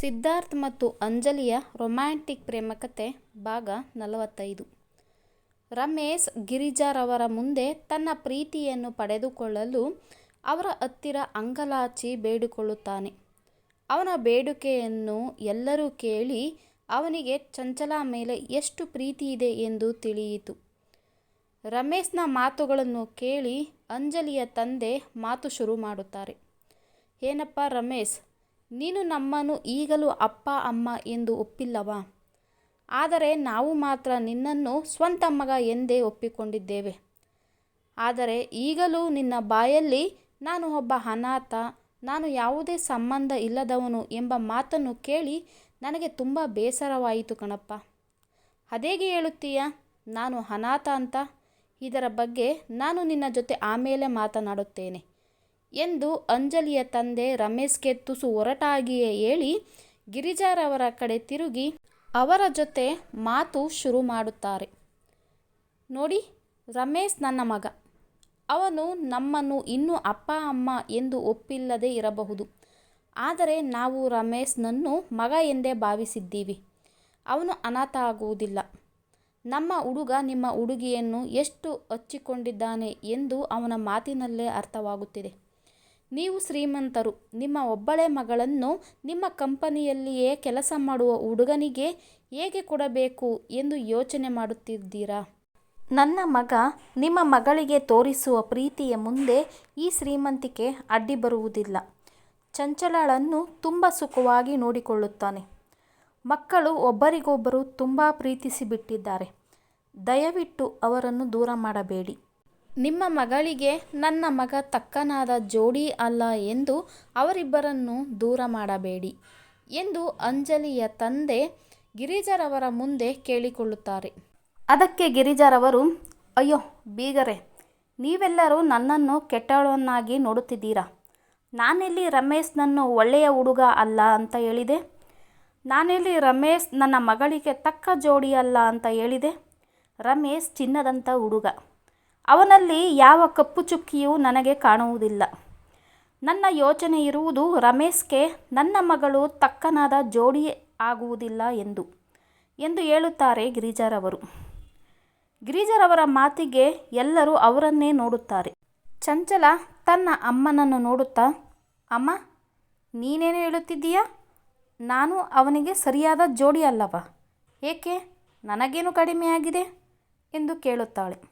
ಸಿದ್ಧಾರ್ಥ್ ಮತ್ತು ಅಂಜಲಿಯ ರೊಮ್ಯಾಂಟಿಕ್ ಪ್ರೇಮಕತೆ ಭಾಗ ನಲವತ್ತೈದು ರಮೇಶ್ ಗಿರಿಜಾರವರ ಮುಂದೆ ತನ್ನ ಪ್ರೀತಿಯನ್ನು ಪಡೆದುಕೊಳ್ಳಲು ಅವರ ಹತ್ತಿರ ಅಂಗಲಾಚಿ ಬೇಡಿಕೊಳ್ಳುತ್ತಾನೆ. ಅವನ ಬೇಡಿಕೆಯನ್ನು ಎಲ್ಲರೂ ಕೇಳಿ ಅವನಿಗೆ ಚಂಚಲ ಮೇಲೆ ಎಷ್ಟು ಪ್ರೀತಿ ಇದೆ ಎಂದು ತಿಳಿಯಿತು. ರಮೇಶ್ನ ಮಾತುಗಳನ್ನು ಕೇಳಿ ಅಂಜಲಿಯ ತಂದೆ ಮಾತು ಶುರು ಮಾಡುತ್ತಾರೆ. ಏನಪ್ಪ ರಮೇಶ್, ನೀನು ನಮ್ಮನ್ನು ಈಗಲೂ ಅಪ್ಪ ಅಮ್ಮ ಎಂದು ಒಪ್ಪಿಲ್ಲವಾ? ಆದರೆ ನಾವು ಮಾತ್ರ ನಿನ್ನನ್ನು ಸ್ವಂತ ಮಗ ಎಂದೇ ಒಪ್ಪಿಕೊಂಡಿದ್ದೇವೆ. ಆದರೆ ಈಗಲೂ ನಿನ್ನ ಬಾಯಲ್ಲಿ ನಾನು ಒಬ್ಬ ಅನಾಥ, ನಾನು ಯಾವುದೇ ಸಂಬಂಧ ಇಲ್ಲದವನು ಎಂಬ ಮಾತನ್ನು ಕೇಳಿ ನನಗೆ ತುಂಬ ಬೇಸರವಾಯಿತು ಕಣಪ್ಪ ಅದೇಗೆ ಹೇಳುತ್ತೀಯ ನಾನು ಅನಾಥ ಅಂತ? ಇದರ ಬಗ್ಗೆ ನಾನು ನಿನ್ನ ಜೊತೆ ಆಮೇಲೆ ಮಾತನಾಡುತ್ತೇನೆ ಎಂದು ಅಂಜಲಿಯ ತಂದೆ ರಮೇಶ್ಗೆ ತುಸು ಒರಟಾಗಿಯೇ ಹೇಳಿ ಗಿರಿಜಾರವರ ಕಡೆ ತಿರುಗಿ ಅವರ ಜೊತೆ ಮಾತು ಶುರು ಮಾಡುತ್ತಾರೆ. ನೋಡಿ, ರಮೇಶ್ ನನ್ನ ಮಗ. ಅವನು ನಮ್ಮನ್ನು ಇನ್ನೂ ಅಪ್ಪ, ಅಮ್ಮ ಎಂದು ಒಪ್ಪಿಲ್ಲದೆ ಇರಬಹುದು. ಆದರೆ ನಾವು ರಮೇಶ್ನನ್ನು ಮಗ ಎಂದೇ ಭಾವಿಸಿದ್ದೀವಿ. ಅವನು ಅನಾಥ ಆಗುವುದಿಲ್ಲ. ನಮ್ಮ ಹುಡುಗ ನಿಮ್ಮ ಹುಡುಗಿಯನ್ನು ಎಷ್ಟು ಹಚ್ಚಿಕೊಂಡಿದ್ದಾನೆ ಎಂದು ಅವನ ಮಾತಿನಲ್ಲೇ ಅರ್ಥವಾಗುತ್ತಿದೆ. ನೀವು ಶ್ರೀಮಂತರು. ನಿಮ್ಮ ಒಬ್ಬಳೇ ಮಗಳನ್ನು ನಿಮ್ಮ ಕಂಪನಿಯಲ್ಲಿಯೇ ಕೆಲಸ ಮಾಡುವ ಹುಡುಗನಿಗೆ ಹೇಗೆ ಕೊಡಬೇಕು ಎಂದು ಯೋಚನೆ ಮಾಡುತ್ತಿದ್ದೀರಾ? ನನ್ನ ಮಗ ನಿಮ್ಮ ಮಗಳಿಗೆ ತೋರಿಸುವ ಪ್ರೀತಿಯ ಮುಂದೆ ಈ ಶ್ರೀಮಂತಿಕೆ ಅಡ್ಡಿ ಬರುವುದಿಲ್ಲ. ಚಂಚಲಳನ್ನು ತುಂಬ ಸುಖವಾಗಿ ನೋಡಿಕೊಳ್ಳುತ್ತಾನೆ. ಮಕ್ಕಳು ಒಬ್ಬರಿಗೊಬ್ಬರು ತುಂಬ ಪ್ರೀತಿಸಿಬಿಟ್ಟಿದ್ದಾರೆ. ದಯವಿಟ್ಟು ಅವರನ್ನು ದೂರ ಮಾಡಬೇಡಿ. ನಿಮ್ಮ ಮಗಳಿಗೆ ನನ್ನ ಮಗ ತಕ್ಕನಾದ ಜೋಡಿ ಅಲ್ಲ ಎಂದು ಅವರಿಬ್ಬರನ್ನು ದೂರ ಮಾಡಬೇಡಿ ಎಂದು ಅಂಜಲಿಯ ತಂದೆ ಗಿರಿಜರವರ ಮುಂದೆ ಕೇಳಿಕೊಳ್ಳುತ್ತಾರೆ. ಅದಕ್ಕೆ ಗಿರಿಜಾರವರು, ಅಯ್ಯೋ ಬೀಗರೆ, ನೀವೆಲ್ಲರೂ ನನ್ನನ್ನು ಕೆಟ್ಟವಳನ್ನಾಗಿ ನೋಡುತ್ತಿದ್ದೀರಾ. ನಾನೆಲ್ಲಿ ರಮೇಶ್ನನ್ನು ಒಳ್ಳೆಯ ಹುಡುಗ ಅಲ್ಲ ಅಂತ ಹೇಳಿದೆ? ನಾನೆಲ್ಲಿ ರಮೇಶ್ ನನ್ನ ಮಗಳಿಗೆ ತಕ್ಕ ಜೋಡಿ ಅಲ್ಲ ಅಂತ ಹೇಳಿದೆ? ರಮೇಶ್ ಚಿನ್ನದಂಥ ಹುಡುಗ. ಅವನಲ್ಲಿ ಯಾವ ಕಪ್ಪು ಚುಕ್ಕಿಯೂ ನನಗೆ ಕಾಣುವುದಿಲ್ಲ. ನನ್ನ ಯೋಚನೆ ಇರುವುದು ರಮೇಶ್ಗೆ ನನ್ನ ಮಗಳು ತಕ್ಕನಾದ ಜೋಡಿ ಆಗುವುದಿಲ್ಲ ಎಂದು ಎಂದು ಹೇಳುತ್ತಾರೆ ಗಿರಿಜಾರವರು. ಗಿರಿಜಾರವರ ಮಾತಿಗೆ ಎಲ್ಲರೂ ಅವರನ್ನೇ ನೋಡುತ್ತಾರೆ. ಚಂಚಲ ತನ್ನ ಅಮ್ಮನನ್ನು ನೋಡುತ್ತಾ, ಅಮ್ಮ ನೀನೇನು ಹೇಳುತ್ತಿದ್ದೀಯಾ? ನಾನು ಅವನಿಗೆ ಸರಿಯಾದ ಜೋಡಿ ಅಲ್ಲವಾ? ಏಕೆ, ನನಗೇನು ಕಡಿಮೆಯಾಗಿದೆ? ಎಂದು ಕೇಳುತ್ತಾಳೆ.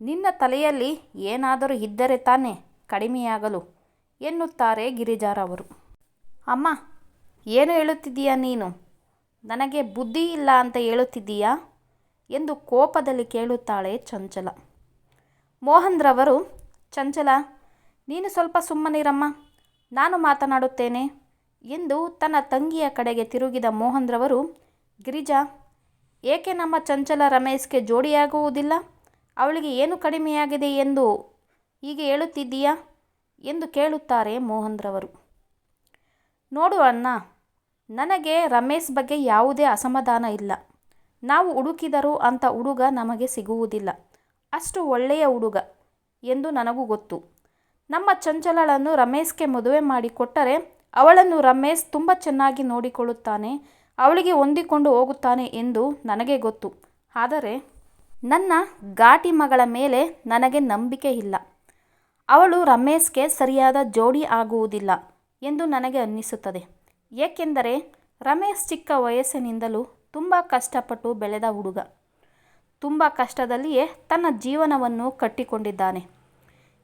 ನಿನ್ನ ತಲೆಯಲ್ಲಿ ಏನಾದರೂ ಇದ್ದರೆ ತಾನೇ ಕಡಿಮೆಯಾಗಲು ಎನ್ನುತ್ತಾರೆ ಗಿರಿಜಾರವರು. ಅಮ್ಮ ಏನು ಹೇಳುತ್ತಿದ್ದೀಯಾ ನೀನು? ನನಗೆ ಬುದ್ಧಿ ಇಲ್ಲ ಅಂತ ಹೇಳುತ್ತಿದ್ದೀಯಾ? ಎಂದು ಕೋಪದಲ್ಲಿ ಕೇಳುತ್ತಾಳೆ ಚಂಚಲ ಮೋಹನ್ರವರು, ಚಂಚಲ ನೀನು ಸ್ವಲ್ಪ ಸುಮ್ಮನಿರಮ್ಮ ನಾನು ಮಾತನಾಡುತ್ತೇನೆ ಎಂದು ತನ್ನ ತಂಗಿಯ ಕಡೆಗೆ ತಿರುಗಿದ ಮೋಹನ್ರವರು, ಗಿರಿಜಾ, ಏಕೆ ನಮ್ಮ ಚಂಚಲ ರಮೇಶ್ಗೆ ಜೋಡಿಯಾಗುವುದಿಲ್ಲ? ಅವಳಿಗೆ ಏನು ಕಡಿಮೆಯಾಗಿದೆ ಎಂದು ಹೀಗೆ ಹೇಳುತ್ತಿದ್ದೀಯಾ? ಎಂದು ಕೇಳುತ್ತಾರೆ ಮೋಹನ್ರವರು. ನೋಡು ಅಣ್ಣ ನನಗೆ ರಮೇಶ್ ಬಗ್ಗೆ ಯಾವುದೇ ಅಸಮಾಧಾನ ಇಲ್ಲ. ನಾವು ಹುಡುಕಿದರು ಅಂತ ಹುಡುಗ ನಮಗೆ ಸಿಗುವುದಿಲ್ಲ. ಅಷ್ಟು ಒಳ್ಳೆಯ ಹುಡುಗ ಎಂದು ನನಗೂ ಗೊತ್ತು. ನಮ್ಮ ಚಂಚಲಳನ್ನು ರಮೇಶ್ಗೆ ಮದುವೆ ಮಾಡಿಕೊಟ್ಟರೆ ಅವಳನ್ನು ರಮೇಶ್ ತುಂಬ ಚೆನ್ನಾಗಿ ನೋಡಿಕೊಳ್ಳುತ್ತಾನೆ, ಅವಳಿಗೆ ಹೊಂದಿಕೊಂಡು ಹೋಗುತ್ತಾನೆ ಎಂದು ನನಗೆ ಗೊತ್ತು. ಆದರೆ ನನ್ನ ಘಾಟಿ ಮಗಳ ಮೇಲೆ ನನಗೆ ನಂಬಿಕೆ ಇಲ್ಲ. ಅವಳು ರಮೇಶ್ಗೆ ಸರಿಯಾದ ಜೋಡಿ ಆಗುವುದಿಲ್ಲ ಎಂದು ನನಗೆ ಅನ್ನಿಸುತ್ತದೆ. ಏಕೆಂದರೆ ರಮೇಶ್ ಚಿಕ್ಕ ವಯಸ್ಸಿನಿಂದಲೂ ತುಂಬ ಕಷ್ಟಪಟ್ಟು ಬೆಳೆದ ಹುಡುಗ. ತುಂಬ ಕಷ್ಟದಲ್ಲಿಯೇ ತನ್ನ ಜೀವನವನ್ನು ಕಟ್ಟಿಕೊಂಡಿದ್ದಾನೆ.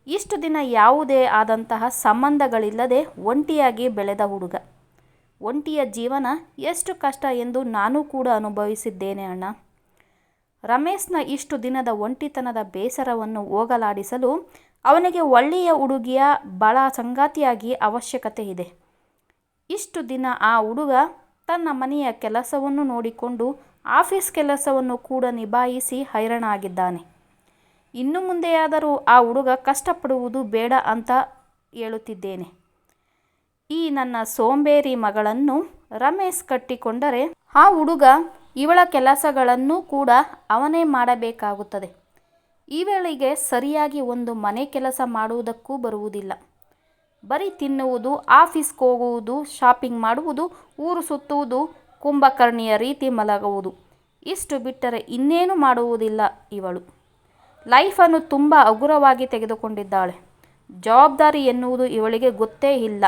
ಇಷ್ಟು ದಿನ ಯಾವುದೇ ಆದಂತಹ ಸಂಬಂಧಗಳಿಲ್ಲದೆ ಒಂಟಿಯಾಗಿ ಬೆಳೆದ ಹುಡುಗ. ಒಂಟಿಯ ಜೀವನ ಎಷ್ಟು ಕಷ್ಟ ಎಂದು ನಾನು ಕೂಡ ಅನುಭವಿಸಿದ್ದೇನೆ ಅಣ್ಣಾ. ರಮೇಶ್ನ ಇಷ್ಟು ದಿನದ ಒಂಟಿತನದ ಬೇಸರವನ್ನು ಹೋಗಲಾಡಿಸಲು ಅವನಿಗೆ ಒಳ್ಳೆಯ ಹುಡುಗಿಯ ಬಳ ಸಂಗಾತಿಯಾಗಿ ಅವಶ್ಯಕತೆ ಇದೆ. ಇಷ್ಟು ದಿನ ಆ ಹುಡುಗ ತನ್ನ ಮನೆಯ ಕೆಲಸವನ್ನು ನೋಡಿಕೊಂಡು ಆಫೀಸ್ ಕೆಲಸವನ್ನು ಕೂಡ ನಿಭಾಯಿಸಿ ಹೈರಾಣಾಗಿದ್ದಾನೆ. ಇನ್ನು ಮುಂದೆಯಾದರೂ ಆ ಹುಡುಗ ಕಷ್ಟಪಡುವುದು ಬೇಡ ಅಂತ ಹೇಳುತ್ತಿದ್ದೇನೆ. ಈ ನನ್ನ ಸೋಂಬೇರಿ ಮಗಳನ್ನು ರಮೇಶ್ ಕಟ್ಟಿಕೊಂಡರೆ ಆ ಹುಡುಗ ಇವಳ ಕೆಲಸಗಳನ್ನು ಕೂಡ ಅವನೇ ಮಾಡಬೇಕಾಗುತ್ತದೆ. ಇವಳಿಗೆ ಸರಿಯಾಗಿ ಒಂದು ಮನೆ ಕೆಲಸ ಮಾಡುವುದಕ್ಕೂ ಬರುವುದಿಲ್ಲ. ಬರೀ ತಿನ್ನುವುದು, ಆಫೀಸ್ಗೆ ಹೋಗುವುದು, ಶಾಪಿಂಗ್ ಮಾಡುವುದು, ಊರು ಸುತ್ತುವುದು, ಕುಂಭಕರ್ಣಿಯ ರೀತಿ ಮಲಗುವುದು ಇಷ್ಟು ಬಿಟ್ಟರೆ ಇನ್ನೇನು ಮಾಡುವುದಿಲ್ಲ ಇವಳು ಲೈಫನ್ನು ತುಂಬ ಹಗುರವಾಗಿ ತೆಗೆದುಕೊಂಡಿದ್ದಾಳೆ ಜವಾಬ್ದಾರಿ ಎನ್ನುವುದು ಇವಳಿಗೆ ಗೊತ್ತೇ ಇಲ್ಲ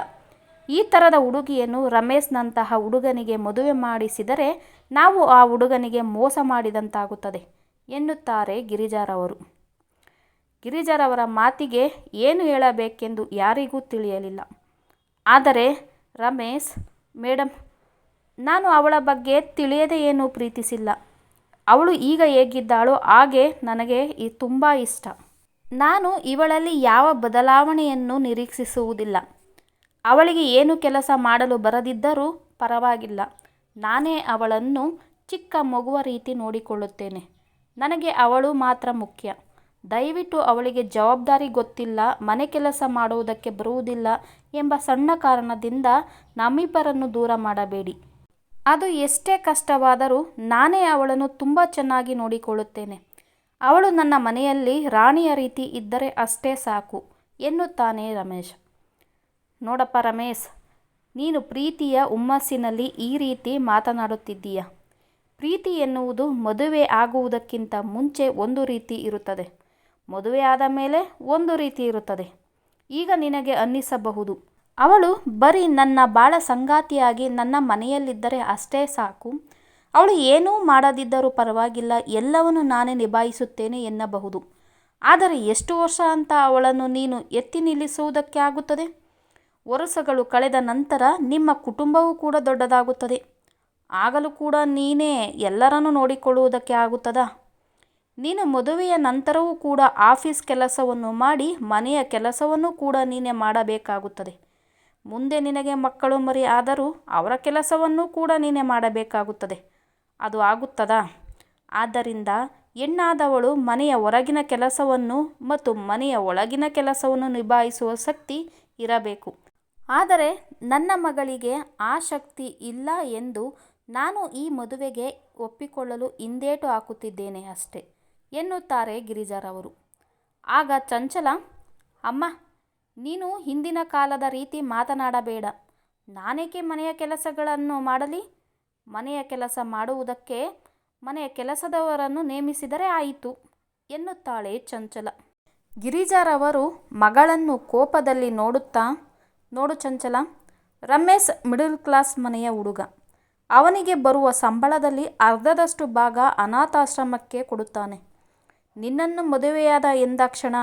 ಈ ಥರದ ಹುಡುಗಿಯನ್ನು ರಮೇಶ್ನಂತಹ ಹುಡುಗನಿಗೆ ಮದುವೆ ಮಾಡಿಸಿದರೆ ನಾವು ಆ ಹುಡುಗನಿಗೆ ಮೋಸ ಮಾಡಿದಂತಾಗುತ್ತದೆ, ಎನ್ನುತ್ತಾರೆ ಗಿರಿಜಾರವರು. ಗಿರಿಜಾರವರ ಮಾತಿಗೆ ಏನು ಹೇಳಬೇಕೆಂದು ಯಾರಿಗೂ ತಿಳಿಯಲಿಲ್ಲ. ಆದರೆ ರಮೇಶ್ ಮೇಡಮ್ ನಾನು ಅವಳ ಬಗ್ಗೆ ತಿಳಿಯದೇ ಏನೂ ಪ್ರೀತಿಸಿಲ್ಲ. ಅವಳು ಈಗ ಹೇಗಿದ್ದಾಳೋ ಹಾಗೆ ನನಗೆ ಈ ತುಂಬ ಇಷ್ಟ. ನಾನು ಇವಳಲ್ಲಿ ಯಾವ ಬದಲಾವಣೆಯನ್ನು ನಿರೀಕ್ಷಿಸುವುದಿಲ್ಲ. ಅವಳಿಗೆ ಏನು ಕೆಲಸ ಮಾಡಲು ಬರದಿದ್ದರೂ ಪರವಾಗಿಲ್ಲ. ನಾನೇ ಅವಳನ್ನು ಚಿಕ್ಕ ಮಗುವ ರೀತಿ ನೋಡಿಕೊಳ್ಳುತ್ತೇನೆ. ನನಗೆ ಅವಳು ಮಾತ್ರ ಮುಖ್ಯ. ದಯವಿಟ್ಟು ಅವಳಿಗೆ ಜವಾಬ್ದಾರಿ ಗೊತ್ತಿಲ್ಲ, ಮನೆ ಕೆಲಸ ಮಾಡುವುದಕ್ಕೆ ಬರುವುದಿಲ್ಲ ಎಂಬ ಸಣ್ಣ ಕಾರಣದಿಂದ ನಮ್ಮಿಬ್ಬರನ್ನು ದೂರ ಮಾಡಬೇಡಿ. ಅದು ಎಷ್ಟೇ ಕಷ್ಟವಾದರೂ ನಾನೇ ಅವಳನ್ನು ತುಂಬ ಚೆನ್ನಾಗಿ ನೋಡಿಕೊಳ್ಳುತ್ತೇನೆ. ಅವಳು ನನ್ನ ಮನೆಯಲ್ಲಿ ರಾಣಿಯ ರೀತಿ ಇದ್ದರೆ ಅಷ್ಟೇ ಸಾಕು, ಎನ್ನುತ್ತಾನೆ ರಮೇಶ್. ನೋಡಪ್ಪ ರಮೇಶ್, ನೀನು ಪ್ರೀತಿಯ ಹುಮ್ಮಸ್ಸಿನಲ್ಲಿ ಈ ರೀತಿ ಮಾತನಾಡುತ್ತಿದ್ದೀಯ. ಪ್ರೀತಿ ಎನ್ನುವುದು ಮದುವೆ ಆಗುವುದಕ್ಕಿಂತ ಮುಂಚೆ ಒಂದು ರೀತಿ ಇರುತ್ತದೆ. ಮದುವೆ ಆದ ಮೇಲೆ ಒಂದು ರೀತಿ ಇರುತ್ತದೆ. ಈಗ ನಿನಗೆ ಅನ್ನಿಸಬಹುದು. ಅವಳು ಬರೀ ನನ್ನ ಬಾಳ ಸಂಗಾತಿಯಾಗಿ ನನ್ನ ಮನೆಯಲ್ಲಿದ್ದರೆ ಅಷ್ಟೇ ಸಾಕು. ಅವಳು ಏನೂ ಮಾಡದಿದ್ದರೂ ಪರವಾಗಿಲ್ಲ, ಎಲ್ಲವನ್ನು ನಾನೇ ನಿಭಾಯಿಸುತ್ತೇನೆ ಎನ್ನಬಹುದು. ಆದರೆ ಎಷ್ಟು ವರ್ಷ ಅಂತ ಅವಳನ್ನು ನೀನು ಎತ್ತಿ ನಿಲ್ಲಿಸುವುದಕ್ಕೆ ಆಗುತ್ತದೆ? ವರ್ಷಗಳು ಕಳೆದ ನಂತರ ನಿಮ್ಮ ಕುಟುಂಬವೂ ಕೂಡ ದೊಡ್ಡದಾಗುತ್ತದೆ. ಆಗಲೂ ಕೂಡ ನೀನೇ ಎಲ್ಲರನ್ನು ನೋಡಿಕೊಳ್ಳುವುದಕ್ಕೆ ಆಗುತ್ತದಾ? ನೀನು ಮದುವೆಯ ನಂತರವೂ ಕೂಡ ಆಫೀಸ್ ಕೆಲಸವನ್ನು ಮಾಡಿ ಮನೆಯ ಕೆಲಸವನ್ನು ಕೂಡ ನೀನೇ ಮಾಡಬೇಕಾಗುತ್ತದೆ. ಮುಂದೆ ನಿನಗೆ ಮಕ್ಕಳು ಮರಿ ಆದರೂ ಅವರ ಕೆಲಸವನ್ನು ಕೂಡ ನೀನೇ ಮಾಡಬೇಕಾಗುತ್ತದೆ. ಅದು ಆಗುತ್ತದಾ? ಆದ್ದರಿಂದ ಹೆಣ್ಣಾದವಳು ಮನೆಯ ಹೊರಗಿನ ಕೆಲಸವನ್ನು ಮತ್ತು ಮನೆಯ ಒಳಗಿನ ಕೆಲಸವನ್ನು ನಿಭಾಯಿಸುವ ಶಕ್ತಿ ಇರಬೇಕು. ಆದರೆ ನನ್ನ ಮಗಳಿಗೆ ಆ ಶಕ್ತಿ ಇಲ್ಲ ಎಂದು ನಾನು ಈ ಮದುವೆಗೆ ಒಪ್ಪಿಕೊಳ್ಳಲು ಹಿಂದೇಟು ಹಾಕುತ್ತಿದ್ದೇನೆ ಅಷ್ಟೆ, ಎನ್ನುತ್ತಾರೆ ಗಿರಿಜಾರವರು ಆಗ ಚಂಚಲ, ಅಮ್ಮ, ನೀನು ಹಿಂದಿನ ಕಾಲದ ರೀತಿ ಮಾತನಾಡಬೇಡ. ನಾನೇಕೆ ಮನೆಯ ಕೆಲಸಗಳನ್ನು ಮಾಡಲಿ? ಮನೆಯ ಕೆಲಸ ಮಾಡುವುದಕ್ಕೆ ಮನೆಯ ಕೆಲಸದವರನ್ನು ನೇಮಿಸಿದರೆ ಆಯಿತು, ಎನ್ನುತ್ತಾಳೆ ಚಂಚಲ. ಗಿರಿಜಾರವರು ಮಗಳನ್ನು ಕೋಪದಲ್ಲಿ ನೋಡುತ್ತಾ ನೋಡು ಚಂಚಲ. ರಮೇಶ್ ಮಿಡಲ್ ಕ್ಲಾಸ್ ಮನೆಯ ಹುಡುಗ. ಅವನಿಗೆ ಬರುವ ಸಂಬಳದಲ್ಲಿ ಅರ್ಧದಷ್ಟು ಭಾಗ ಅನಾಥಾಶ್ರಮಕ್ಕೆ ಕೊಡುತ್ತಾನೆ. ನಿನ್ನನ್ನು ಮದುವೆಯಾದ ಎಂದಾಕ್ಷಣ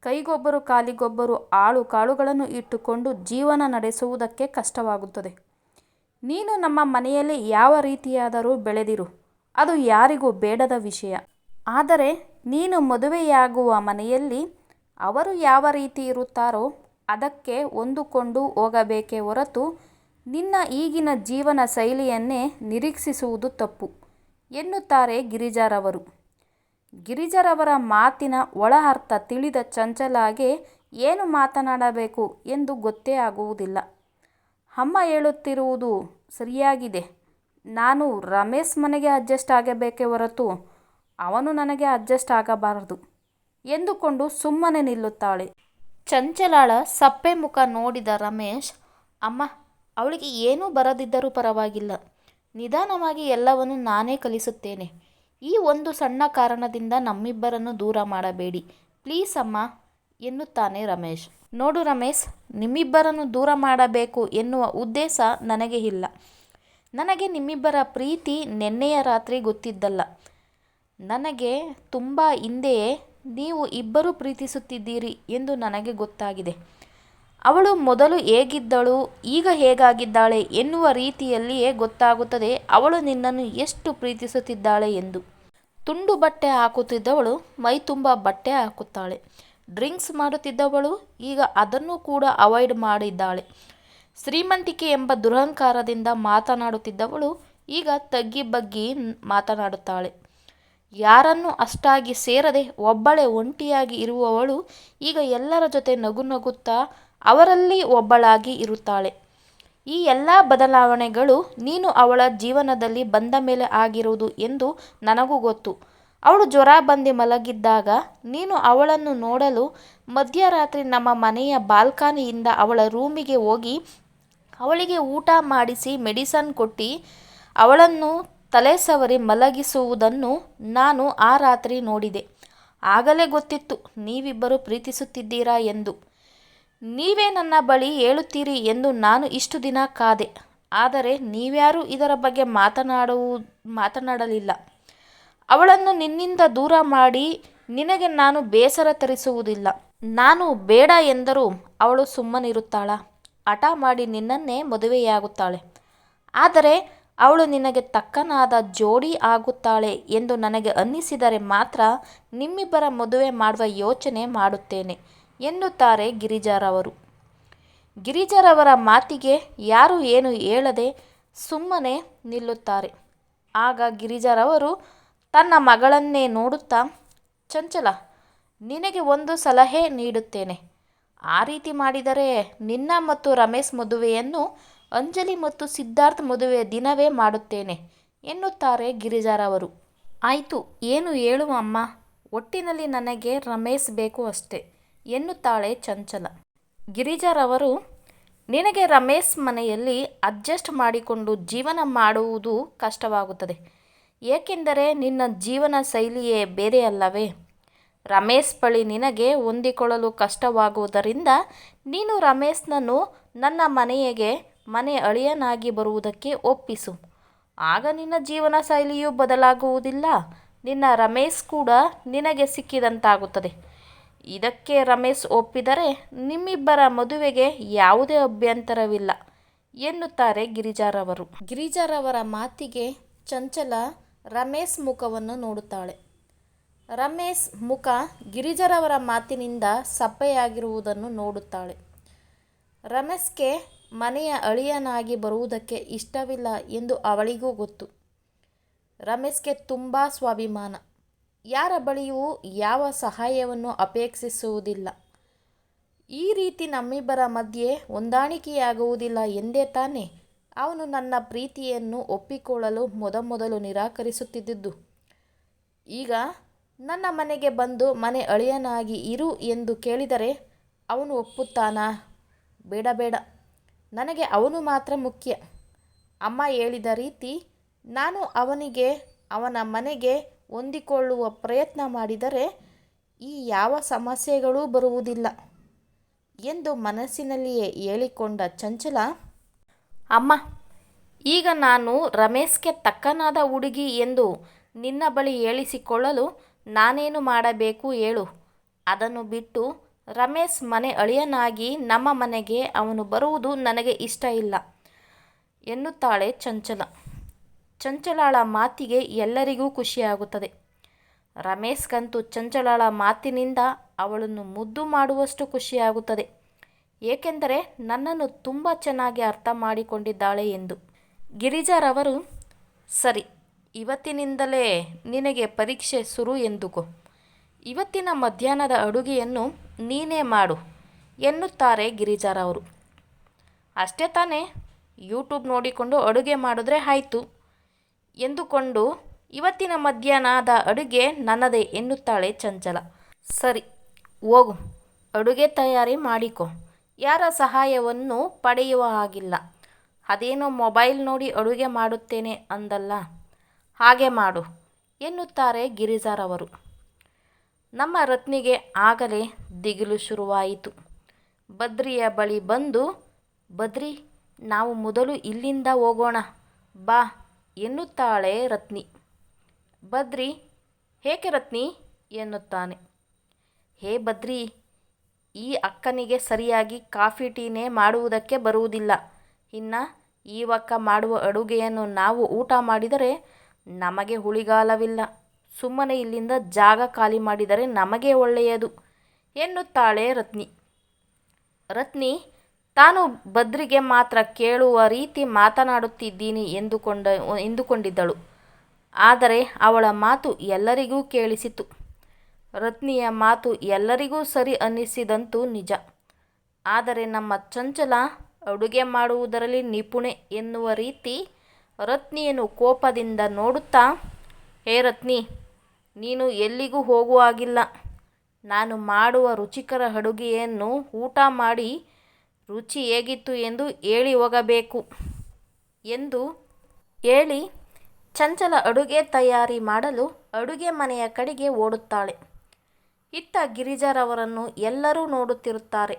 ಕೈಗೊಬ್ಬರು ಕಾಲಿಗೊಬ್ಬರು ಆಳು ಕಾಳುಗಳನ್ನು ಇಟ್ಟುಕೊಂಡು ಜೀವನ ನಡೆಸುವುದಕ್ಕೆ ಕಷ್ಟವಾಗುತ್ತದೆ. ನೀನು ನಮ್ಮ ಮನೆಯಲ್ಲಿ ಯಾವ ರೀತಿಯಾದರೂ ಬೆಳೆದಿರು. ಅದು ಯಾರಿಗೂ ಬೇಡದ ವಿಷಯ. ಆದರೆ ನೀನು ಮದುವೆಯಾಗುವ ಮನೆಯಲ್ಲಿ ಅವರು ಯಾವ ರೀತಿ ಇರುತ್ತಾರೋ ಅದಕ್ಕೆ ಹೊಂದಿಕೊಂಡು ಹೋಗಬೇಕೇ ಹೊರತು ನಿನ್ನ ಈಗಿನ ಜೀವನ ಶೈಲಿಯನ್ನೇ ನಿರೀಕ್ಷಿಸುವುದು ತಪ್ಪು, ಎನ್ನುತ್ತಾರೆ ಗಿರಿಜಾರವರು. ಗಿರಿಜಾರವರ ಮಾತಿನ ಒಳ ಅರ್ಥ ತಿಳಿದ ಚಂಚಲಾಗೆ ಏನು ಮಾತನಾಡಬೇಕು ಎಂದು ಗೊತ್ತೇ ಆಗುವುದಿಲ್ಲ. ಅಮ್ಮ ಹೇಳುತ್ತಿರುವುದು ಸರಿಯಾಗಿದೆ. ನಾನು ರಮೇಶ್ ಮನೆಗೆ ಅಡ್ಜಸ್ಟ್ ಆಗಬೇಕೇ ಹೊರತು ಅವನು ನನಗೆ ಅಡ್ಜಸ್ಟ್ ಆಗಬಾರದು, ಎಂದುಕೊಂಡು ಸುಮ್ಮನೆ ನಿಲ್ಲುತ್ತಾಳೆ. ಚಂಚಲಾಳ ಸಪ್ಪೆ ಮುಖ ನೋಡಿದ ರಮೇಶ್, ಅಮ್ಮ, ಅವಳಿಗೆ ಏನೂ ಬರದಿದ್ದರೂ ಪರವಾಗಿಲ್ಲ. ನಿಧಾನವಾಗಿ ಎಲ್ಲವನ್ನು ನಾನೇ ಕಲಿಸುತ್ತೇನೆ. ಈ ಒಂದು ಸಣ್ಣ ಕಾರಣದಿಂದ ನಮ್ಮಿಬ್ಬರನ್ನು ದೂರ ಮಾಡಬೇಡಿ. ಪ್ಲೀಸ್ ಅಮ್ಮ, ಎನ್ನುತ್ತಾನೆ ರಮೇಶ್. ನೋಡು ರಮೇಶ್, ನಿಮ್ಮಿಬ್ಬರನ್ನು ದೂರ ಮಾಡಬೇಕು ಎನ್ನುವ ಉದ್ದೇಶ ನನಗೆ ಇಲ್ಲ. ನನಗೆ ನಿಮ್ಮಿಬ್ಬರ ಪ್ರೀತಿ ನೆನ್ನೆಯ ರಾತ್ರಿ ಗೊತ್ತಿದ್ದಲ್ಲ. ನನಗೆ ತುಂಬ ಹಿಂದೆಯೇ ನೀವು ಇಬ್ಬರೂ ಪ್ರೀತಿಸುತ್ತಿದ್ದೀರಿ ಎಂದು ನನಗೆ ಗೊತ್ತಾಗಿದೆ. ಅವಳು ಮೊದಲು ಹೇಗಿದ್ದಳು, ಈಗ ಹೇಗಾಗಿದ್ದಾಳೆ ಎನ್ನುವ ರೀತಿಯಲ್ಲಿಯೇ ಗೊತ್ತಾಗುತ್ತದೆ ಅವಳು ನಿನ್ನನ್ನು ಎಷ್ಟು ಪ್ರೀತಿಸುತ್ತಿದ್ದಾಳೆ ಎಂದು. ತುಂಡು ಬಟ್ಟೆ ಹಾಕುತ್ತಿದ್ದವಳು ಮೈ ತುಂಬ ಬಟ್ಟೆ ಹಾಕುತ್ತಾಳೆ. ಡ್ರಿಂಕ್ಸ್ ಮಾಡುತ್ತಿದ್ದವಳು ಈಗ ಅದನ್ನು ಕೂಡ ಅವಾಯ್ಡ್ ಮಾಡಿದ್ದಾಳೆ. ಶ್ರೀಮಂತಿಕೆ ಎಂಬ ದುರಹಂಕಾರದಿಂದ ಮಾತನಾಡುತ್ತಿದ್ದವಳು ಈಗ ತಗ್ಗಿ ಬಗ್ಗಿ ಮಾತನಾಡುತ್ತಾಳೆ. ಯಾರನ್ನು ಅಷ್ಟಾಗಿ ಸೇರದೆ ಒಬ್ಬಳೇ ಒಂಟಿಯಾಗಿ ಇರುವವಳು ಈಗ ಎಲ್ಲರ ಜೊತೆ ನಗು ನಗುತ್ತಾ ಅವರಲ್ಲಿ ಒಬ್ಬಳಾಗಿ ಇರುತ್ತಾಳೆ. ಈ ಎಲ್ಲ ಬದಲಾವಣೆಗಳು ನೀನು ಅವಳ ಜೀವನದಲ್ಲಿ ಬಂದ ಮೇಲೆ ಆಗಿರುವುದು ಎಂದು ನನಗೂ ಗೊತ್ತು. ಅವಳು ಜ್ವರ ಬಂದು ಮಲಗಿದ್ದಾಗ ನೀನು ಅವಳನ್ನು ನೋಡಲು ಮಧ್ಯರಾತ್ರಿ ನಮ್ಮ ಮನೆಯ ಬಾಲ್ಕನಿಯಿಂದ ಅವಳ ರೂಮಿಗೆ ಹೋಗಿ ಅವಳಿಗೆ ಊಟ ಮಾಡಿಸಿ ಮೆಡಿಸನ್ ಕೊಟ್ಟು ಅವಳನ್ನು ತಲೆ ಸವರಿ ಮಲಗಿಸುವುದನ್ನು ನಾನು ಆ ರಾತ್ರಿ ನೋಡಿದೆ. ಆಗಲೇ ಗೊತ್ತಿತ್ತು, ನೀವಿಬ್ಬರು ಪ್ರೀತಿಸುತ್ತಿದ್ದೀರಾ ಎಂದು. ನೀವೇ ನನ್ನ ಬಳಿ ಹೇಳುತ್ತೀರಿ ಎಂದು ನಾನು ಇಷ್ಟು ದಿನ ಕಾದೆ. ಆದರೆ ನೀವ್ಯಾರೂ ಇದರ ಬಗ್ಗೆ ಮಾತನಾಡುವು, ಮಾತನಾಡಲಿಲ್ಲ. ಅವಳನ್ನು ನಿನ್ನಿಂದ ದೂರ ಮಾಡಿ ನಿನಗೆ ನಾನು ಬೇಸರ ತರಿಸುವುದಿಲ್ಲ. ನಾನು ಬೇಡ ಎಂದರೂ ಅವಳು ಸುಮ್ಮನಿರುತ್ತಾಳ. ಹಠ ಮಾಡಿ ನಿನ್ನನ್ನೇ ಮದುವೆಯಾಗುತ್ತಾಳೆ. ಆದರೆ ಅವಳು ನಿನಗೆ ತಕ್ಕನಾದ ಜೋಡಿ ಆಗುತ್ತಾಳೆ ಎಂದು ನನಗೆ ಅನ್ನಿಸಿದರೆ ಮಾತ್ರ ನಿಮ್ಮಿಬ್ಬರ ಮದುವೆ ಮಾಡುವ ಯೋಚನೆ ಮಾಡುತ್ತೇನೆ, ಎನ್ನುತ್ತಾರೆ ಗಿರಿಜಾರವರು. ಗಿರಿಜಾರವರ ಮಾತಿಗೆ ಯಾರು ಏನು ಹೇಳದೆ ಸುಮ್ಮನೆ ನಿಲ್ಲುತ್ತಾರೆ. ಆಗ ಗಿರಿಜಾರವರು, ತನ್ನ ಮಗಳನ್ನೇ ನೋಡುತ್ತಾ, ಚಂಚಲ, ನಿನಗೆ ಒಂದು ಸಲಹೆ ನೀಡುತ್ತೇನೆ. ಆ ರೀತಿ ಮಾಡಿದರೆ ನಿನ್ನ ಮತ್ತು ರಮೇಶ್ ಮದುವೆಯನ್ನು ಅಂಜಲಿ ಮತ್ತು ಸಿದ್ಧಾರ್ಥ್ ಮದುವೆಯ ದಿನವೇ ಮಾಡುತ್ತೇನೆ, ಎನ್ನುತ್ತಾರೆ ಗಿರಿಜಾರವರು. ಆಯಿತು, ಏನು ಹೇಳು ಅಮ್ಮ? ಒಟ್ಟಿನಲ್ಲಿ ನನಗೆ ರಮೇಶ್ ಬೇಕು ಅಷ್ಟೆ, ಎನ್ನುತ್ತಾಳೆ ಚಂಚಲ. ಗಿರಿಜಾರವರು, ನಿನಗೆ ರಮೇಶ್ ಮನೆಯಲ್ಲಿ ಅಡ್ಜಸ್ಟ್ ಮಾಡಿಕೊಂಡು ಜೀವನ ಮಾಡುವುದು ಕಷ್ಟವಾಗುತ್ತದೆ. ಏಕೆಂದರೆ ನಿನ್ನ ಜೀವನ ಶೈಲಿಯೇ ಬೇರೆಯಲ್ಲವೇ? ರಮೇಶ್ ಬಳಿ ನಿನಗೆ ಹೊಂದಿಕೊಳ್ಳಲು ಕಷ್ಟವಾಗುವುದರಿಂದ ನೀನು ರಮೇಶ್ನನ್ನು ನನ್ನ ಮನೆಯಗೆ ಮನೆ ಅಳಿಯನಾಗಿ ಬರುವುದಕ್ಕೆ ಒಪ್ಪಿಸು. ಆಗ ನಿನ್ನ ಜೀವನ ಶೈಲಿಯೂ ಬದಲಾಗುವುದಿಲ್ಲ. ನಿನ್ನ ರಮೇಶ್ ಕೂಡ ನಿನಗೆ ಸಿಕ್ಕಿದಂತಾಗುತ್ತದೆ. ಇದಕ್ಕೆ ರಮೇಶ್ ಒಪ್ಪಿದರೆ ನಿಮ್ಮಿಬ್ಬರ ಮದುವೆಗೆ ಯಾವುದೇ ಅಭ್ಯಂತರವಿಲ್ಲ, ಎನ್ನುತ್ತಾರೆ ಗಿರಿಜಾರವರು. ಗಿರಿಜಾರವರ ಮಾತಿಗೆ ಚಂಚಲ ರಮೇಶ್ ಮುಖವನ್ನು ನೋಡುತ್ತಾಳೆ. ರಮೇಶ್ ಮುಖ ಗಿರಿಜರವರ ಮಾತಿನಿಂದ ಸಪ್ಪೆಯಾಗಿರುವುದನ್ನು ನೋಡುತ್ತಾಳೆ. ರಮೇಶ್ಗೆ ಮನೆಯ ಅಳಿಯನಾಗಿ ಬರುವುದಕ್ಕೆ ಇಷ್ಟವಿಲ್ಲ ಎಂದು ಅವಳಿಗೂ ಗೊತ್ತು. ರಮೇಶ್ಗೆ ತುಂಬ ಸ್ವಾಭಿಮಾನ. ಯಾರ ಬಳಿಯೂ ಯಾವ ಸಹಾಯವನ್ನು ಅಪೇಕ್ಷಿಸುವುದಿಲ್ಲ. ಈ ರೀತಿ ನಮ್ಮಿಬ್ಬರ ಮಧ್ಯೆ ಹೊಂದಾಣಿಕೆಯಾಗುವುದಿಲ್ಲ ಎಂದೇ ತಾನೇ ಅವನು ನನ್ನ ಪ್ರೀತಿಯನ್ನು ಒಪ್ಪಿಕೊಳ್ಳಲು ಮೊದಮೊದಲು ನಿರಾಕರಿಸುತ್ತಿದ್ದುದು ಈಗ ನನ್ನ ಮನೆಗೆ ಬಂದು ಮನೆ ಅಳಿಯನಾಗಿ ಇರು ಎಂದು ಕೇಳಿದರೆ ಅವನು ಒಪ್ಪುತ್ತಾನಾ? ಬೇಡ ಬೇಡ. ನನಗೆ ಅವನು ಮಾತ್ರ ಮುಖ್ಯ. ಅಮ್ಮ ಹೇಳಿದ ರೀತಿ ನಾನು ಅವನಿಗೆ, ಅವನ ಮನೆಗೆ ಹೊಂದಿಕೊಳ್ಳುವ ಪ್ರಯತ್ನ ಮಾಡಿದರೆ ಈ ಯಾವ ಸಮಸ್ಯೆಗಳೂ ಬರುವುದಿಲ್ಲ ಎಂದು ಮನಸ್ಸಿನಲ್ಲಿಯೇ ಹೇಳಿಕೊಂಡ ಚಂಚಲ, ಅಮ್ಮ, ಈಗ ನಾನು ರಮೇಶ್ಗೆ ತಕ್ಕನಾದ ಹುಡುಗಿ ಎಂದು ನಿನ್ನ ಬಳಿ ಹೇಳಿಸಿಕೊಳ್ಳಲು ನಾನೇನು ಮಾಡಬೇಕು ಹೇಳು. ಅದನ್ನು ಬಿಟ್ಟು ರಮೇಶ್ ಮನೆ ಅಳಿಯನಾಗಿ ನಮ್ಮ ಮನೆಗೆ ಅವನು ಬರುವುದು ನನಗೆ ಇಷ್ಟ ಇಲ್ಲ, ಎನ್ನುತ್ತಾಳೆ ಚಂಚಲ. ಚಂಚಲಾಳ ಮಾತಿಗೆ ಎಲ್ಲರಿಗೂ ಖುಷಿಯಾಗುತ್ತದೆ. ರಮೇಶ್ಗಂತೂ ಚಂಚಲಾಳ ಮಾತಿನಿಂದ ಅವಳನ್ನು ಮುದ್ದು ಮಾಡುವಷ್ಟು ಖುಷಿಯಾಗುತ್ತದೆ. ಏಕೆಂದರೆ ನನ್ನನ್ನು ತುಂಬ ಚೆನ್ನಾಗಿ ಅರ್ಥ ಮಾಡಿಕೊಂಡಿದ್ದಾಳೆ ಎಂದು. ಗಿರಿಜಾರವರು, ಸರಿ, ಇವತ್ತಿನಿಂದಲೇ ನಿನಗೆ ಪರೀಕ್ಷೆ ಶುರು ಎಂದುಕೋ. ಇವತ್ತಿನ ಮಧ್ಯಾಹ್ನದ ಅಡುಗೆಯನ್ನು ನೀನೇ ಮಾಡು ಎನ್ನುತ್ತಾರೆ ಗಿರಿಜಾರವರು ಅಷ್ಟೇ ತಾನೇ ಯೂಟ್ಯೂಬ್ ನೋಡಿಕೊಂಡು ಅಡುಗೆ ಮಾಡಿದ್ರೆ ಆಯಿತು ಎಂದುಕೊಂಡು ಇವತ್ತಿನ ಮಧ್ಯಾಹ್ನದ ಅಡುಗೆ ನನ್ನದೇ ಎನ್ನುತ್ತಾಳೆ ಚಂಚಲ. ಸರಿ, ಹೋಗು, ಅಡುಗೆ ತಯಾರಿ ಮಾಡಿಕೊ. ಯಾರ ಸಹಾಯವನ್ನು ಪಡೆಯುವ ಹಾಗಿಲ್ಲ. ಅದೇನೋ ಮೊಬೈಲ್ ನೋಡಿ ಅಡುಗೆ ಮಾಡುತ್ತೇನೆ ಅಂದಲ್ಲ. ಹಾಗೆ ಮಾಡು, ಎನ್ನುತ್ತಾರೆ ಗಿರಿಜಾರವರು ನಮ್ಮ ರತ್ನಿಗೆ ಆಗಲೇ ದಿಗಿಲು ಶುರುವಾಯಿತು. ಬದ್ರಿಯ ಬಳಿ ಬಂದು ಬದ್ರಿ ನಾವು ಮೊದಲು ಇಲ್ಲಿಂದ ಹೋಗೋಣ. ಬಾ, ಎನ್ನುತ್ತಾಳೆ ರತ್ನಿ. ಬದ್ರಿ ಹೇಗೆ ರತ್ನಿ? ಎನ್ನುತ್ತಾನೆ. ಹೇ ಬದ್ರಿ ಈ ಅಕ್ಕನಿಗೆ ಸರಿಯಾಗಿ ಕಾಫಿ ಟೀನೇ ಮಾಡುವುದಕ್ಕೆ ಬರುವುದಿಲ್ಲ. ಇನ್ನು ಅಕ್ಕ ಮಾಡುವ ಅಡುಗೆಯನ್ನು ನಾವು ಊಟ ಮಾಡಿದರೆ ನಮಗೆ ಉಳಿಗಾಲವಿಲ್ಲ ಸುಮ್ಮನೆ ಇಲ್ಲಿಂದ ಜಾಗ ಖಾಲಿ ಮಾಡಿದರೆ ನಮಗೆ ಒಳ್ಳೆಯದು, ಎನ್ನುತ್ತಾಳೆ ರತ್ನಿ. ರತ್ನಿ, ತಾನು ಬದ್ರಿಗೆ ಮಾತ್ರ ಕೇಳುವ ರೀತಿ ಮಾತನಾಡುತ್ತಿದ್ದೀನಿ ಎಂದುಕೊಂಡ, ಎಂದುಕೊಂಡಿದ್ದಳು. ಆದರೆ ಅವಳ ಮಾತು ಎಲ್ಲರಿಗೂ ಕೇಳಿಸಿತು. ರತ್ನಿಯ ಮಾತು ಎಲ್ಲರಿಗೂ ಸರಿ ಅನ್ನಿಸಿದಂತೂ ನಿಜ. ಆದರೆ ನಮ್ಮ ಚಂಚಲ ಅಡುಗೆ ಮಾಡುವುದರಲ್ಲಿ ನಿಪುಣೆ ಎನ್ನುವ ರೀತಿ ರತ್ನಿಯನ್ನು ಕೋಪದಿಂದ ನೋಡುತ್ತಾ, ಹೇ ರತ್ನಿ ನೀನು ಎಲ್ಲಿಗೂ ಹೋಗುವಾಗಿಲ್ಲ. ನಾನು ಮಾಡುವ ರುಚಿಕರ ಅಡುಗೆಯನ್ನು ಊಟ ಮಾಡಿ ರುಚಿ ಹೇಗಿತ್ತು ಎಂದು ಹೇಳಿ ಹೋಗಬೇಕು ಎಂದು ಹೇಳಿ ಚಂಚಲ ಅಡುಗೆ ತಯಾರಿ ಮಾಡಲು ಅಡುಗೆ ಮನೆಯ ಕಡೆಗೆ ಓಡುತ್ತಾಳೆ. ಇತ್ತ ಗಿರಿಜಾರವರನ್ನು ಎಲ್ಲರೂ ನೋಡುತ್ತಿರುತ್ತಾರೆ.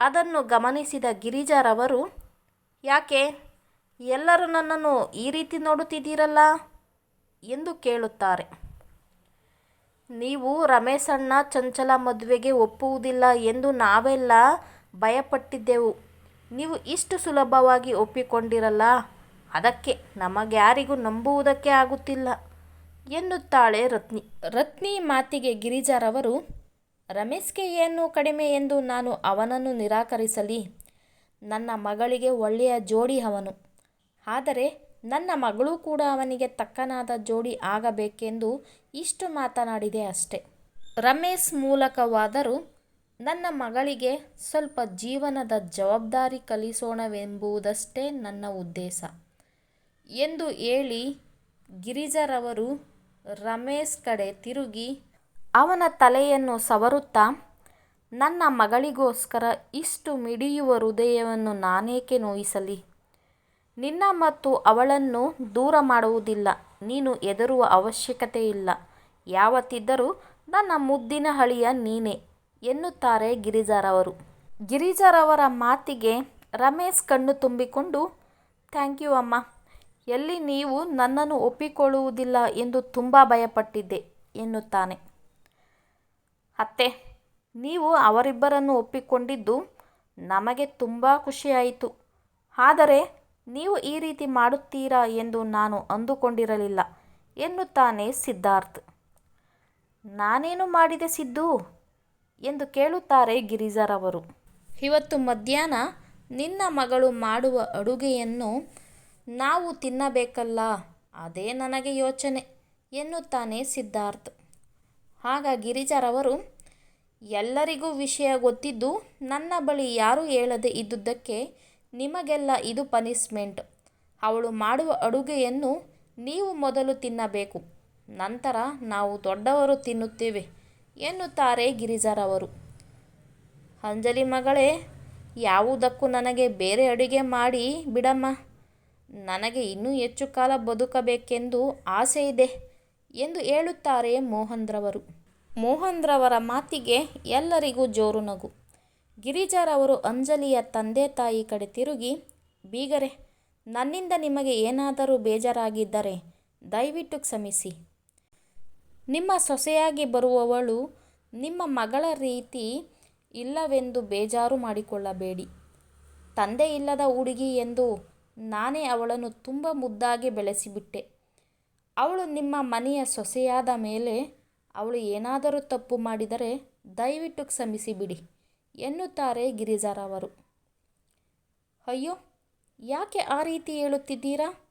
ಅದನ್ನು ಗಮನಿಸಿದ ಗಿರಿಜಾರವರು, ಯಾಕೆ? ಎಲ್ಲರೂ ನನ್ನನ್ನು ಈ ರೀತಿ ನೋಡುತ್ತಿದ್ದೀರಲ್ಲ? ಎಂದು ಕೇಳುತ್ತಾರೆ. ನೀವು ರಮೇಶಣ್ಣ ಚಂಚಲ ಮದುವೆಗೆ ಒಪ್ಪುವುದಿಲ್ಲ ಎಂದು ನಾವೆಲ್ಲ ಭಯಪಟ್ಟಿದ್ದೆವು. ನೀವು ಇಷ್ಟು ಸುಲಭವಾಗಿ ಒಪ್ಪಿಕೊಂಡಿರಲ್ಲ, ಅದಕ್ಕೆ ನಮಗ್ಯಾರಿಗೂ ನಂಬುವುದಕ್ಕೆ ಆಗುತ್ತಿಲ್ಲ, ಎನ್ನುತ್ತಾಳೆ ರತ್ನಿ. ರತ್ನಿ ಮಾತಿಗೆ ಗಿರಿಜಾರವರು, ರಮೇಶ್ಗೆ ಏನು ಕಡಿಮೆ ಎಂದು ನಾನು ಅವನನ್ನು ನಿರಾಕರಿಸಲಿ. ನನ್ನ ಮಗಳಿಗೆ ಒಳ್ಳೆಯ ಜೋಡಿ ಅವನು. ಆದರೆ ನನ್ನ ಮಗಳು ಕೂಡ ಅವನಿಗೆ ತಕ್ಕನಾದ ಜೋಡಿ ಆಗಬೇಕೆಂದು ಇಷ್ಟು ಮಾತನಾಡಿದೆ ಅಷ್ಟೆ. ರಮೇಶ್ ಮೂಲಕವಾದರೂ ನನ್ನ ಮಗಳಿಗೆ ಸ್ವಲ್ಪ ಜೀವನದ ಜವಾಬ್ದಾರಿ ಕಲಿಸೋಣವೆಂಬುದಷ್ಟೇ ನನ್ನ ಉದ್ದೇಶ. ಎಂದು ಹೇಳಿ ಗಿರಿಜರವರು ರಮೇಶ್ ಕಡೆ ತಿರುಗಿ ಅವನ ತಲೆಯನ್ನು ಸವರುತ್ತಾ, ನನ್ನ ಮಗಳಿಗೋಸ್ಕರ ಇಷ್ಟು ಮಿಡಿಯುವ ಹೃದಯವನ್ನು ನಾನೇಕೆ ನೋಯಿಸಲಿ? ನಿನ್ನ ಮತ್ತು ಅವಳನ್ನು ದೂರ ಮಾಡುವುದಿಲ್ಲ. ನೀನು ಹೆದರುವ ಅವಶ್ಯಕತೆ ಇಲ್ಲ. ಯಾವತ್ತಿದ್ದರೂ ನನ್ನ ಮುದ್ದಿನ ಹಳಿಯ ನೀನೇ ಎನ್ನುತ್ತಾರೆ ಗಿರಿಜಾರವರು. ಗಿರಿಜಾರವರ ಮಾತಿಗೆ ರಮೇಶ್ ಕಣ್ಣು ತುಂಬಿಕೊಂಡು, ಥ್ಯಾಂಕ್ ಯು ಅಮ್ಮ. ಎಲ್ಲಿ ನೀವು ನನ್ನನ್ನು ಒಪ್ಪಿಕೊಳ್ಳುವುದಿಲ್ಲ ಎಂದು ತುಂಬ ಭಯಪಟ್ಟಿದ್ದೆ, ಎನ್ನುತ್ತಾನೆ. ಅತ್ತೆ, ನೀವು ಅವರಿಬ್ಬರನ್ನು ಒಪ್ಪಿಕೊಂಡಿದ್ದು ನಮಗೆ ತುಂಬ ಖುಷಿಯಾಯಿತು. ಆದರೆ ನೀವು ಈ ರೀತಿ ಮಾಡುತ್ತೀರಾ ಎಂದು ನಾನು ಅಂದುಕೊಂಡಿರಲಿಲ್ಲ, ಎನ್ನುತ್ತಾನೆ ಸಿದ್ಧಾರ್ಥ್. ನಾನೇನು ಮಾಡಿದೆ ಸಿದ್ದು? ಎಂದು ಕೇಳುತ್ತಾರೆ ಗಿರಿಜಾರವರು. ಇವತ್ತು ಮಧ್ಯಾಹ್ನ ನಿನ್ನ ಮಗಳು ಮಾಡುವ ಅಡುಗೆಯನ್ನು ನಾವು ತಿನ್ನಬೇಕಲ್ಲ, ಅದೇ ನನಗೆ ಯೋಚನೆ, ಎನ್ನುತ್ತಾನೆ ಸಿದ್ಧಾರ್ಥ್. ಆಗ ಗಿರಿಜಾರವರು, ಎಲ್ಲರಿಗೂ ವಿಷಯ ಗೊತ್ತಿದ್ದು ನನ್ನ ಬಳಿ ಯಾರೂ ಹೇಳದೆ ಇದ್ದುದಕ್ಕೆ ನಿಮಗೆಲ್ಲ ಇದು ಪನಿಷ್ಮೆಂಟ್. ಅವಳು ಮಾಡುವ ಅಡುಗೆಯನ್ನು ನೀವು ಮೊದಲು ತಿನ್ನಬೇಕು. ನಂತರ ನಾವು ದೊಡ್ಡವರು ತಿನ್ನುತ್ತೇವೆ, ಎನ್ನುತ್ತಾರೆ ಗಿರಿಜಾರವರು ಅಂಜಲಿ ಮಗಳೇ, ಯಾವುದಕ್ಕೂ ನನಗೆ ಬೇರೆ ಅಡುಗೆ ಮಾಡಿ ಬಿಡಮ್ಮ. ನನಗೆ ಇನ್ನೂ ಹೆಚ್ಚು ಕಾಲ ಬದುಕಬೇಕೆಂದು ಆಸೆ ಇದೆ ಎಂದು ಹೇಳುತ್ತಾರೆ ಮೋಹನ್ರವರು ಮೋಹನ್ರವರ ಮಾತಿಗೆ ಎಲ್ಲರಿಗೂ ಜೋರು ನಗು. ಗಿರಿಜಾರವರು ಅಂಜಲಿಯ ತಂದೆ ತಾಯಿ ಕಡೆ ತಿರುಗಿ, ಬೀಗರೆ, ನನ್ನಿಂದ ನಿಮಗೆ ಏನಾದರೂ ಬೇಜಾರಾಗಿದ್ದರೆ ದಯವಿಟ್ಟು ಕ್ಷಮಿಸಿ. ನಿಮ್ಮ ಸೊಸೆಯಾಗಿ ಬರುವವಳು ನಿಮ್ಮ ಮಗಳ ರೀತಿ ಇಲ್ಲವೆಂದು ಬೇಜಾರು ಮಾಡಿಕೊಳ್ಳಬೇಡಿ. ತಂದೆ ಇಲ್ಲದ ಹುಡುಗಿ ಎಂದು ನಾನೇ ಅವಳನ್ನು ತುಂಬ ಮುದ್ದಾಗಿ ಬೆಳೆಸಿಬಿಟ್ಟೆ. ಅವಳು ನಿಮ್ಮ ಮನೆಯ ಸೊಸೆಯಾದ ಮೇಲೆ ಅವಳು ಏನಾದರೂ ತಪ್ಪು ಮಾಡಿದರೆ ದಯವಿಟ್ಟು ಕ್ಷಮಿಸಿ ಬಿಡಿ. ಎನ್ನುತ್ತಾರೆ ಗಿರಿಜಾರವರು. ಅಯ್ಯೋ, ಯಾಕೆ ಆ ರೀತಿ ಹೇಳುತ್ತಿದ್ದೀರಾ?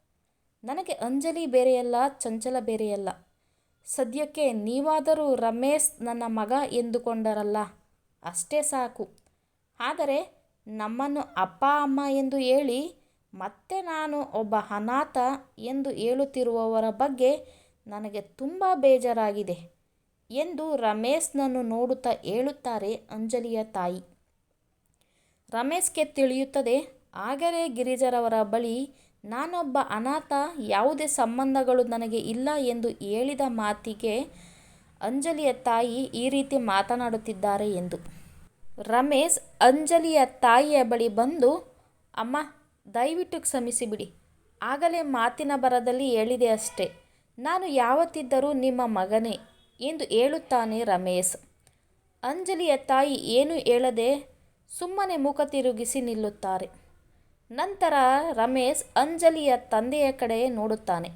ನನಗೆ ಅಂಜಲಿ ಬೇರೆಯಲ್ಲ, ಚಂಚಲ ಬೇರೆಯಲ್ಲ. ಸದ್ಯಕ್ಕೆ ನೀವಾದರೂ ರಮೇಶ್ ನನ್ನ ಮಗ ಎಂದುಕೊಂಡರಲ್ಲ. ಅಷ್ಟೇ ಸಾಕು. ಆದರೆ ನಮ್ಮನ್ನು ಅಪ್ಪ, ಅಮ್ಮ ಎಂದು ಹೇಳಿ ಮತ್ತೆ ನಾನು ಒಬ್ಬ ಅನಾಥ ಎಂದು ಹೇಳುತ್ತಿರುವವರ ಬಗ್ಗೆ ನನಗೆ ತುಂಬ ಬೇಜಾರಾಗಿದೆ. ಎಂದು ರಮೇಶ್ನನ್ನು ನೋಡುತ್ತಾ ಹೇಳುತ್ತಾರೆ ಅಂಜಲಿಯ ತಾಯಿ. ರಮೇಶ್ಗೆ ತಿಳಿಯುತ್ತದೆ ಆಗಲೇ ಗಿರಿಜರವರ ಬಳಿ ನಾನೊಬ್ಬ ಅನಾಥ, ಯಾವುದೇ ಸಂಬಂಧಗಳು ನನಗೆ ಇಲ್ಲ ಎಂದು ಹೇಳಿದ ಮಾತಿಗೆ ಅಂಜಲಿಯ ತಾಯಿ ಈ ರೀತಿ ಮಾತನಾಡುತ್ತಿದ್ದಾರೆ ಎಂದು. ರಮೇಶ್ ಅಂಜಲಿಯ ತಾಯಿಯ ಬಳಿ ಬಂದು, ಅಮ್ಮ, ದಯವಿಟ್ಟು ಕ್ಷಮಿಸಿಬಿಡಿ. ಆಗಲೇ ಮಾತಿನ ಬರದಲ್ಲಿ ಹೇಳಿದೆ ಅಷ್ಟೇ. ನಾನು ಯಾವತ್ತಿದ್ದರೂ ನಿಮ್ಮ ಮಗನೇ. ಎಂದು ಹೇಳುತ್ತಾನೆ ರಮೇಶ್. ಅಂಜಲಿಯ ತಾಯಿ ಏನು ಹೇಳದೆ ಸುಮ್ಮನೆ ಮುಖ ತಿರುಗಿಸಿ ನಿಲ್ಲುತ್ತಾರೆ. ನಂತರ ರಮೇಶ್ ಅಂಜಲಿಯ ತಂದೆಯ ಕಡೆ ನೋಡುತ್ತಾನೆ.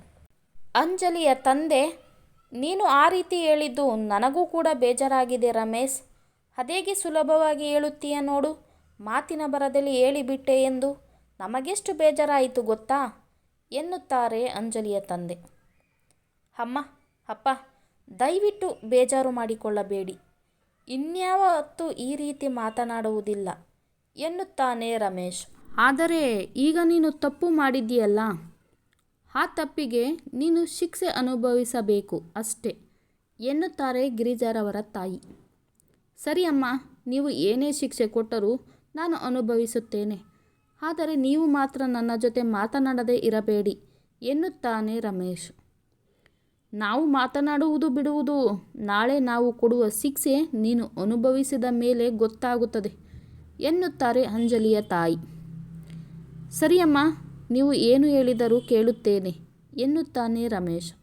ಅಂಜಲಿಯ ತಂದೆ, ನೀನು ಆ ರೀತಿ ಹೇಳಿದ್ದು ನನಗೂ ಕೂಡ ಬೇಜಾರಾಗಿದೆ ರಮೇಶ್. ಅದೇಗೆ ಸುಲಭವಾಗಿ ಹೇಳುತ್ತೀಯ ನೋಡು. ಮಾತಿನ ಬರದಲ್ಲಿ ಹೇಳಿಬಿಟ್ಟೆ ಎಂದು ನಮಗೆಷ್ಟು ಬೇಜಾರಾಯಿತು ಗೊತ್ತಾ? ಎನ್ನುತ್ತಾರೆ ಅಂಜಲಿಯ ತಂದೆ. ಅಮ್ಮ, ಅಪ್ಪ ದಯವಿಟ್ಟು ಬೇಜಾರು ಮಾಡಿಕೊಳ್ಳಬೇಡಿ. ಇನ್ಯಾವತ್ತೂ ಈ ರೀತಿ ಮಾತನಾಡುವುದಿಲ್ಲ, ಎನ್ನುತ್ತಾನೆ ರಮೇಶ್. ಆದರೆ ಈಗ ನೀನು ತಪ್ಪು ಮಾಡಿದ್ದೀಯಲ್ಲ? ಆ ತಪ್ಪಿಗೆ ನೀನು ಶಿಕ್ಷೆ ಅನುಭವಿಸಬೇಕು ಅಷ್ಟೇ, ಎನ್ನುತ್ತಾರೆ ಗಿರಿಜಾರವರ ತಾಯಿ. ಸರಿ ಅಮ್ಮ, ನೀವು ಏನೇ ಶಿಕ್ಷೆ ಕೊಟ್ಟರೂ ನಾನು ಅನುಭವಿಸುತ್ತೇನೆ. ಆದರೆ ನೀವು ಮಾತ್ರ ನನ್ನ ಜೊತೆ ಮಾತನಾಡದೇ ಇರಬೇಡಿ, ಎನ್ನುತ್ತಾನೆ ರಮೇಶ್. ನಾವು ಮಾತನಾಡುವುದು ಬಿಡುವುದು. ನಾಳೆ ನಾವು ಕೊಡುವ ಶಿಕ್ಷೆ ನೀನು ಅನುಭವಿಸಿದ ಮೇಲೆ ಗೊತ್ತಾಗುತ್ತದೆ, ಎನ್ನುತ್ತಾರೆ ಅಂಜಲಿಯ ತಾಯಿ. ಸರಿಯಮ್ಮ, ನೀವು ಏನು ಹೇಳಿದರೂ ಕೇಳುತ್ತೇನೆ, ಎನ್ನುತ್ತಾನೆ ರಮೇಶ್.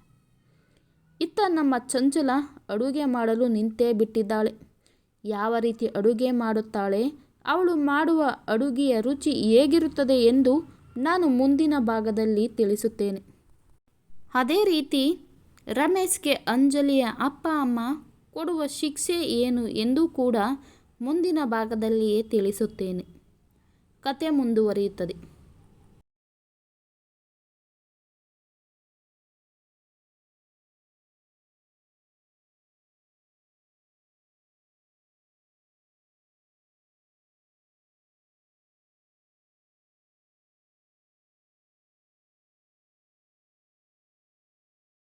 ಇತ್ತ ನಮ್ಮ ಚಂಚಲ ಅಡುಗೆ ಮಾಡಲು ನಿಂತೇ ಬಿಟ್ಟಿದ್ದಾಳೆ. ಯಾವ ರೀತಿ ಅಡುಗೆ ಮಾಡುತ್ತಾಳೆ, ಅವಳು ಮಾಡುವ ಅಡುಗೆಯ ರುಚಿ ಹೇಗಿರುತ್ತದೆ ಎಂದು ನಾನು ಮುಂದಿನ ಭಾಗದಲ್ಲಿ ತಿಳಿಸುತ್ತೇನೆ. ಅದೇ ರೀತಿ ರಮೇಶ್ಗೆ ಅಂಜಲಿಯ ಅಪ್ಪ ಅಮ್ಮ ಕೊಡುವ ಶಿಕ್ಷೆ ಏನು ಎಂದು ಕೂಡ ಮುಂದಿನ ಭಾಗದಲ್ಲಿಯೇ ತಿಳಿಸುತ್ತೇನೆ. ಕತೆ ಮುಂದುವರಿಯುತ್ತದೆ.